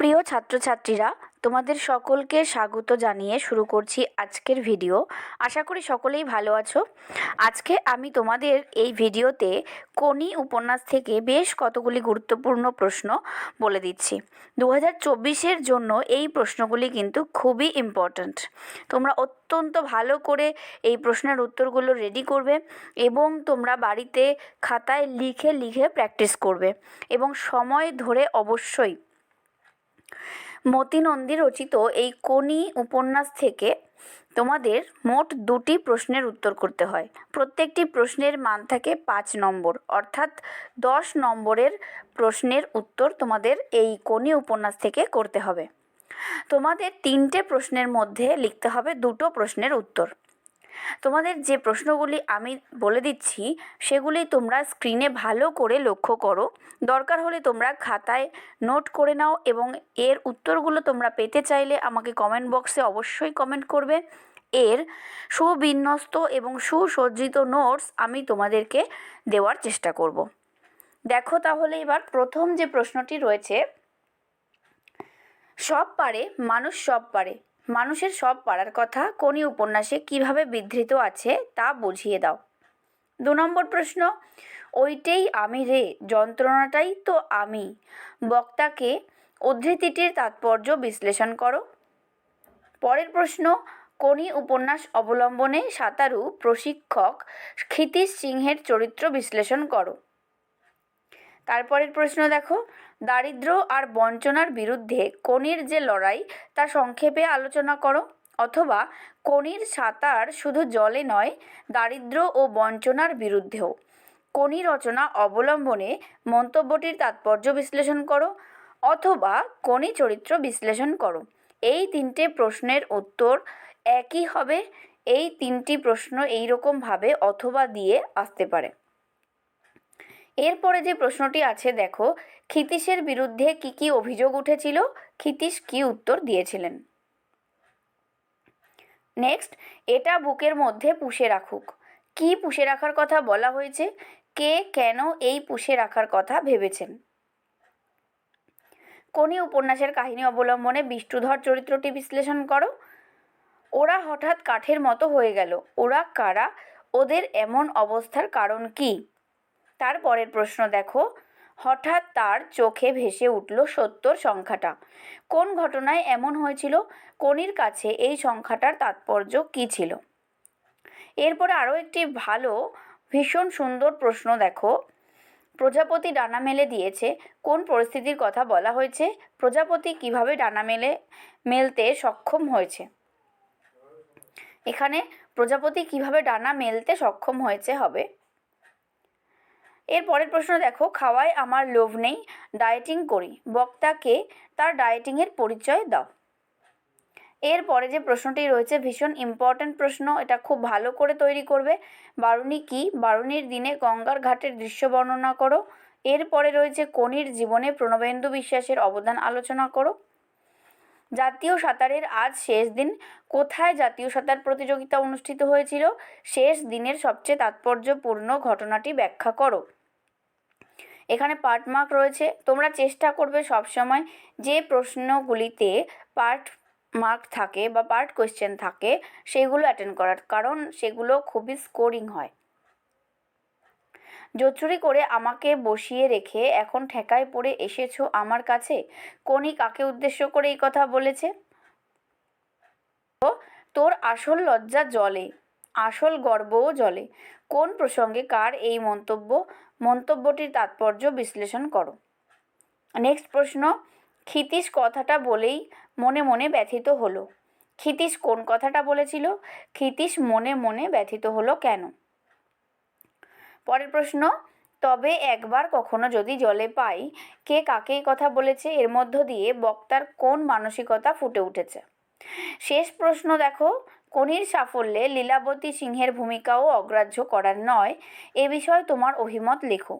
প্রিয় ছাত্রছাত্রীরা, তোমাদের সকলকে স্বাগত জানিয়ে শুরু করছি আজকের ভিডিও। আশা করি সকলেই ভালো আছো। আজকে আমি তোমাদের এই ভিডিওতে কোনি উপন্যাস থেকে বেশ কতগুলি গুরুত্বপূর্ণ প্রশ্ন বলে দিচ্ছি। দু হাজার জন্য এই প্রশ্নগুলি কিন্তু খুবই ইম্পর্ট্যান্ট তোমরা অত্যন্ত ভালো করে এই প্রশ্নের উত্তরগুলো রেডি করবে এবং তোমরা বাড়িতে খাতায় লিখে লিখে প্র্যাকটিস করবে এবং সময় ধরে অবশ্যই মতি নন্দী রচিত এই কোনি উপন্যাস থেকে তোমাদের মোট দুটি প্রশ্নের উত্তর করতে হয়। প্রত্যেকটি প্রশ্নের মান থাকে পাঁচ নম্বর, অর্থাৎ দশ নম্বরের প্রশ্নের উত্তর তোমাদের এই কোনি উপন্যাস থেকে করতে হবে। তোমাদের তিনটে প্রশ্নের মধ্যে লিখতে হবে দুটো প্রশ্নের উত্তর। তোমাদের যে প্রশ্নগুলি আমি বলে দিচ্ছি, সেগুলি তোমরা স্ক্রিনে ভালো করে লক্ষ্য করো। দরকার হলে তোমরা খাতায় নোট করে নাও এবং এর উত্তরগুলো তোমরা পেতে চাইলে আমাকে কমেন্ট বক্সে অবশ্যই কমেন্ট করবে। এর সুবিন্যস্ত এবং সুসজ্জিত নোটস আমি তোমাদেরকে দেওয়ার চেষ্টা করব। দেখো তাহলে এবার প্রথম যে প্রশ্নটি রয়েছে, সব পারে, মানুষ সব পারে। মানুষের সব পাড়ার কথা কোনি উপন্যাসে কীভাবে বিধৃত আছে তা বুঝিয়ে দাও। দু নম্বর প্রশ্ন, ওইটাই আমি রে, যন্ত্রণাটাই তো আমি বক্তাকে উদ্ধৃতিটির তাৎপর্য বিশ্লেষণ করো। পরের প্রশ্ন, কোনি উপন্যাস অবলম্বনে সাঁতারু প্রশিক্ষক ক্ষিতীশ সিংহের চরিত্র বিশ্লেষণ করো? তারপরের প্রশ্ন দেখো। দারিদ্র আর বঞ্চনার বিরুদ্ধে কনির যে লড়াই, তা সংক্ষেপে আলোচনা করো। অথবা কনির সাঁতার শুধু জলে নয়, দারিদ্র ও বঞ্চনার বিরুদ্ধেও। কনি রচনা অবলম্বনে মন্তব্যটির তাৎপর্য বিশ্লেষণ করো। অথবা কনি চরিত্র বিশ্লেষণ করো। এই তিনটে প্রশ্নের উত্তর একই হবে। এই তিনটি প্রশ্ন এইরকমভাবে অথবা দিয়ে আসতে পারে। এরপরে যে প্রশ্নটি আছে, দেখো, ক্ষিতীশের বিরুদ্ধে কি কি অভিযোগ উঠেছিল? ক্ষিতীশ কি উত্তর দিয়েছিলেন? নেক্সট এটা বুকের মধ্যে পুষে রাখুক। কি পুষে রাখার কথা বলা হয়েছে? কে কেন এই পুষে রাখার কথা ভেবেছেন? কোনি উপন্যাসের কাহিনী অবলম্বনে বিষ্ণুধর চরিত্রটি বিশ্লেষণ করো। ওরা হঠাৎ কাঠের মতো হয়ে গেল। ওরা কারা? ওদের এমন অবস্থার কারণ কী? তারপরের প্রশ্ন দেখো। হঠাৎ তার চোখে ভেসে উঠল সত্তর সংখ্যাটা। কোন ঘটনায় এমন হয়েছিল? কনির কাছে এই সংখ্যাটার তাৎপর্য কী ছিল? এরপরে আরও একটি ভালো, ভীষণ সুন্দর প্রশ্ন দেখো। প্রজাপতি ডানা মেলে দিয়েছে। কোন পরিস্থিতির কথা বলা হয়েছে? প্রজাপতি কীভাবে ডানা মেলে, মেলতে সক্ষম হয়েছে? এখানে প্রজাপতি কীভাবে ডানা মেলতে সক্ষম হয়েছে হবে? এর পরের প্রশ্ন দেখো, খাওয়ায় আমার লোভ নেই ডায়েটিং করি। বক্তাকে তার ডায়েটিংয়ের পরিচয় দাও। এরপরে যে প্রশ্নটি রয়েছে, ভীষণ ইম্পর্ট্যান্ট প্রশ্ন, এটা খুব ভালো করে তৈরি করবে। বারুণী কি? বারুণীর দিনে গঙ্গার ঘাটের দৃশ্য বর্ণনা করো। এরপরে রয়েছে, কনির জীবনে প্রণবেন্দু বিশ্বাসের অবদান আলোচনা করো। জাতীয় সাঁতারের আজ শেষ দিন, কোথায় জাতীয় সাঁতার প্রতিযোগিতা অনুষ্ঠিত হয়েছিল? শেষ দিনের সবচেয়ে তাৎপর্যপূর্ণ ঘটনাটি ব্যাখ্যা করো। এখানে পার্ট মার্ক রয়েছে। তোমরা চেষ্টা করবে সবসময় যে প্রশ্নগুলিতে পার্ট মার্ক থাকে বা পার্ট কোয়েশ্চেন থাকে, সেগুলো অ্যাটেন্ড করার। কারণ সেগুলো খুবই স্কোরিং হয়। জোচুরি করে আমাকে বসিয়ে রেখে এখন ঠেকায় পড়ে এসেছ আমার কাছে? কোনি কাকে উদ্দেশ্য করে এই কথা বলেছে? তোর আসল লজ্জা জলে। আসল গর্বও জলে। কোন প্রসঙ্গে কার এই মন্তব্য? মন্তব্যটির তাৎপর্য বিশ্লেষণ করো। নেক্সট প্রশ্ন, ক্ষিতীশ কথাটা বলেই মনে মনে ব্যথিত হলো। ক্ষিতীশ কোন কথাটা বলেছিল? ক্ষিতীশ মনে মনে ব্যথিত হলো কেন? পরের প্রশ্ন, তবে একবার কখনো যদি জলে পাই, কে কাকে কথা বলেছে? এর মধ্য দিয়ে বক্তার কোন মানসিকতা ফুটে উঠেছে? শেষ প্রশ্ন দেখো কনির সাফল্যে লীলাবতী সিংহের ভূমিকাও অগ্রাহ্য করার নয়। এ বিষয়ে তোমার অভিমত লেখো।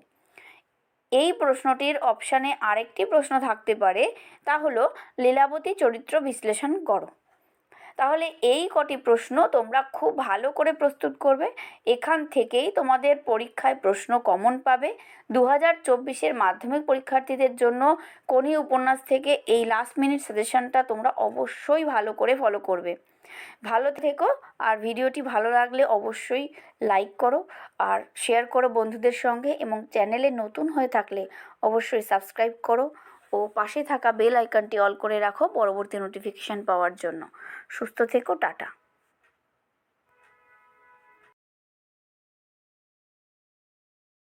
এই প্রশ্নটির অপশানে আরেকটি প্রশ্ন থাকতে পারে, তা হলো, লীলাবতী চরিত্র বিশ্লেষণ করো। তাহলে এই কটি প্রশ্ন তোমরা খুব ভালো করে প্রস্তুত করবে। এখান থেকেই তোমাদের পরীক্ষায় প্রশ্ন কমন পাবে। দু হাজার চব্বিশের মাধ্যমিক পরীক্ষার্থীদের জন্য কোনি উপন্যাস থেকে এই লাস্ট মিনিট সাজেশনটা তোমরা অবশ্যই ভালো করে ফলো করবে। ভালো থেকো আর ভিডিওটি ভালো লাগলে অবশ্যই লাইক করো আর শেয়ার করো বন্ধুদের সঙ্গে এবং চ্যানেলে নতুন হয়ে থাকলে অবশ্যই সাবস্ক্রাইব করো ও পাশে থাকা বেল আইকনটি অল করে রাখো পরবর্তী নোটিফিকেশান পাওয়ার জন্য। সুস্থ থেকো, টাটা।